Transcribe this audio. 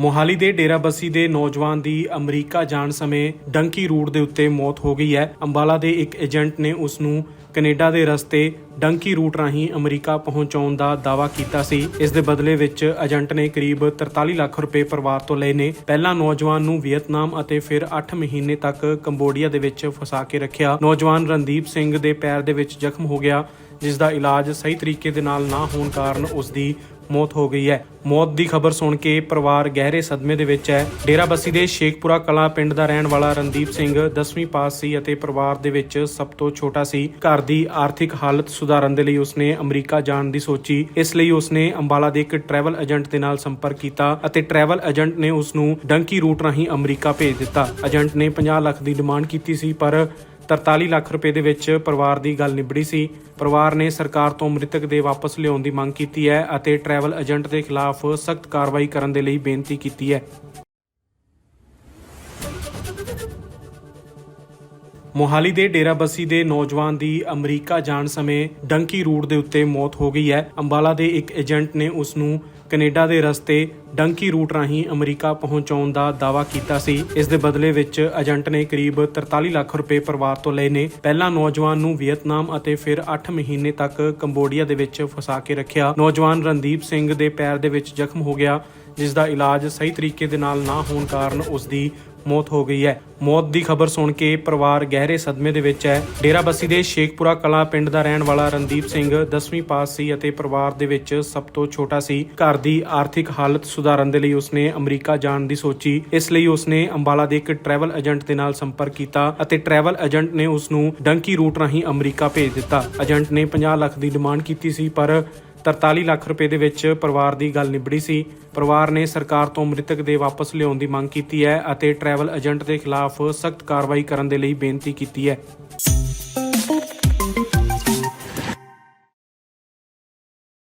ਮੋਹਾਲੀ ਦੇ ਡੇਰਾਬੱਸੀ ਦੇ ਨੌਜਵਾਨ ਦੀ ਅਮਰੀਕਾ ਜਾਣ ਸਮੇਂ ਡੰਕੀ ਰੂਟ ਦੇ ਉੱਤੇ ਮੌਤ ਹੋ ਗਈ ਹੈ। ਅੰਬਾਲਾ ਦੇ ਇੱਕ ਏਜੰਟ ਨੇ ਉਸ ਨੂੰ ਕੈਨੇਡਾ ਦੇ ਰਸਤੇ ਡੰਕੀ ਰੂਟ ਰਾਹੀਂ ਅਮਰੀਕਾ ਪਹੁੰਚਾਉਣ ਦਾ ਦਾਅਵਾ ਕੀਤਾ ਸੀ। ਇਸ ਦੇ ਬਦਲੇ ਵਿੱਚ ਏਜੰਟ ਨੇ ਕਰੀਬ 43 ਲੱਖ ਰੁਪਏ ਪਰਿਵਾਰ ਤੋਂ ਲਏ ਨੇ। ਪਹਿਲਾਂ ਨੌਜਵਾਨ ਨੂੰ ਵੀਅਤਨਾਮ ਅਤੇ ਫਿਰ 8 ਮਹੀਨੇ ਤੱਕ ਕੰਬੋਡੀਆ ਦੇ ਵਿੱਚ ਫਸਾ ਕੇ ਰੱਖਿਆ। ਨੌਜਵਾਨ ਰਣਦੀਪ ਸਿੰਘ ਦੇ ਪੈਰ ਦੇ ਵਿੱਚ ਜ਼ਖਮ ਹੋ ਗਿਆ, ਜਿਸ ਦਾ ਇਲਾਜ ਸਹੀ ਤਰੀਕੇ ਦੇ ਨਾਲ ਨਾ ਹੋਣ ਕਾਰਨ ਉਸ ਦੀ ਮੌਤ ਹੋ ਗਈ ਹੈ। ਮੌਤ ਦੀ ਖਬਰ ਸੁਣ ਕੇ ਪਰਿਵਾਰ ਗਹਿਰੇ ਸਦਮੇ ਦੇ ਵਿੱਚ ਹੈ। ਡੇਰਾਬੱਸੀ ਦੇ ਸ਼ੇਖਪੁਰਾ ਕਲਾ ਪਿੰਡ ਦਾ ਰਹਿਣ ਵਾਲਾ ਰਣਦੀਪ ਸਿੰਘ 10ਵੀਂ ਪਾਸ ਸੀ ਅਤੇ ਪਰਿਵਾਰ ਦੇ ਵਿੱਚ ਸਭ ਤੋਂ ਛੋਟਾ ਸੀ। ਘਰ ਦੀ ਆਰਥਿਕ ਹਾਲਤ ਸੁਧਾਰਨ ਦੇ ਲਈ ਉਸਨੇ ਅਮਰੀਕਾ ਜਾਣ ਦੀ ਸੋਚੀ। ਇਸ ਲਈ ਉਸਨੇ ਅੰਬਾਲਾ ਦੇ ਇੱਕ ਟਰੈਵਲ ਏਜੰਟ ਦੇ ਨਾਲ ਸੰਪਰਕ ਕੀਤਾ ਅਤੇ ਟਰੈਵਲ ਏਜੰਟ ਨੇ ਉਸ ਨੂੰ ਡੰਕੀ ਰੂਟ ਰਾਹੀਂ ਅਮਰੀਕਾ ਭੇਜ ਦਿੱਤਾ। ਏਜੰਟ ਨੇ 50 ਲੱਖ ਦੀ ਡਿਮਾਂਡ ਕੀਤੀ ਸੀ, ਪਰ 43 ਲੱਖ ਰੁਪਏ ਦੇ ਵਿੱਚ ਪਰਿਵਾਰ ਦੀ ਗੱਲ ਨਿਬੜੀ ਸੀ। ਪਰਿਵਾਰ ਨੇ ਸਰਕਾਰ ਤੋਂ ਮ੍ਰਿਤਕ ਦੇ ਵਾਪਸ ਲਿਆਉਣ ਦੀ ਮੰਗ ਕੀਤੀ ਹੈ ਅਤੇ ਟਰੈਵਲ ਏਜੰਟ ਦੇ ਖਿਲਾਫ ਸਖਤ ਕਾਰਵਾਈ ਕਰਨ ਦੇ ਲਈ ਬੇਨਤੀ ਕੀਤੀ ਹੈ। ਮੋਹਾਲੀ ਦੇ ਡੇਰਾਬੱਸੀ ਦੇ ਨੌਜਵਾਨ ਦੀ ਅਮਰੀਕਾ ਜਾਣ ਸਮੇਂ ਡੰਕੀ ਰੂਟ ਦੇ ਉੱਤੇ ਮੌਤ ਹੋ ਗਈ ਹੈ। ਅੰਬਾਲਾ ਦੇ ਇੱਕ ਏਜੰਟ ਨੇ ਉਸ ਨੂੰ ਕੈਨੇਡਾ ਦੇ ਰਸਤੇ ਡੰਕੀ ਰੂਟ ਰਾਹੀਂ ਅਮਰੀਕਾ ਪਹੁੰਚਾਉਣ ਦਾ ਦਾਅਵਾ ਕੀਤਾ ਸੀ। ਇਸ ਦੇ ਬਦਲੇ ਵਿੱਚ ਏਜੰਟ ਨੇ ਕਰੀਬ 43 ਲੱਖ ਰੁਪਏ ਪਰਿਵਾਰ ਤੋਂ ਲਏ ਨੇ। ਪਹਿਲਾਂ ਨੌਜਵਾਨ ਨੂੰ ਵੀਅਤਨਾਮ ਅਤੇ ਫਿਰ 8 ਮਹੀਨੇ ਤੱਕ ਕੰਬੋਡੀਆ ਦੇ ਵਿੱਚ ਫਸਾ ਕੇ ਰੱਖਿਆ। ਨੌਜਵਾਨ ਰਣਦੀਪ ਸਿੰਘ ਦੇ ਪੈਰ ਦੇ ਵਿੱਚ ਜ਼ਖਮ ਹੋ ਗਿਆ, ਜਿਸ ਦਾ ਇਲਾਜ ਸਹੀ ਤਰੀਕੇ ਦੇ ਨਾਲ ਨਾ ਹੋਣ ਕਾਰਨ ਉਸ ਦੀ ਮੌਤ ਹੋ ਗਈ ਹੈ। ਮੌਤ ਦੀ ਖਬਰ ਸੁਣ ਕੇ ਪਰਿਵਾਰ ਗਹਿਰੇ ਸਦਮੇ ਦੇ ਵਿੱਚ ਹੈ। ਡੇਰਾਬੱਸੀ ਦੇ ਸ਼ੇਖਪੁਰਾ ਕਲਾ ਪਿੰਡ ਦਾ ਰਹਿਣ ਵਾਲਾ ਰਣਦੀਪ ਸਿੰਘ 10ਵੀਂ ਪਾਸ ਸੀ ਅਤੇ ਪਰਿਵਾਰ ਦੇ ਵਿੱਚ ਸਭ ਤੋਂ ਛੋਟਾ ਸੀ। ਘਰ ਦੀ ਆਰਥਿਕ ਹਾਲਤ ਸੁਧਾਰਨ ਦੇ ਲਈ ਉਸਨੇ ਅਮਰੀਕਾ ਜਾਣ ਦੀ ਸੋਚੀ। ਇਸ ਲਈ ਉਸਨੇ ਅੰਬਾਲਾ ਦੇ ਇੱਕ ਟਰੈਵਲ ਏਜੰਟ ਦੇ ਨਾਲ ਸੰਪਰਕ ਕੀਤਾ ਅਤੇ ਟਰੈਵਲ ਏਜੰਟ ਨੇ ਉਸ ਨੂੰ ਡੰਕੀ ਰੂਟ ਰਾਹੀਂ ਅਮਰੀਕਾ ਭੇਜ ਦਿੱਤਾ। ਏਜੰਟ ਨੇ 50 ਲੱਖ ਦੀ ਡਿਮਾਂਡ ਕੀਤੀ ਸੀ, ਪਰ 43 ਲੱਖ ਰੁਪਏ ਦੇ ਵਿੱਚ ਪਰਿਵਾਰ ਦੀ ਗੱਲ ਨਿਬੜੀ ਸੀ। ਪਰਿਵਾਰ ਨੇ ਸਰਕਾਰ ਤੋਂ ਮ੍ਰਿਤਕ ਦੇ ਵਾਪਸ ਲਿਆਉਣ ਦੀ ਮੰਗ ਕੀਤੀ ਹੈ ਅਤੇ ਟਰੈਵਲ ਏਜੰਟ ਦੇ ਖਿਲਾਫ ਸਖਤ ਕਾਰਵਾਈ ਕਰਨ ਦੇ ਲਈ ਬੇਨਤੀ ਕੀਤੀ ਹੈ।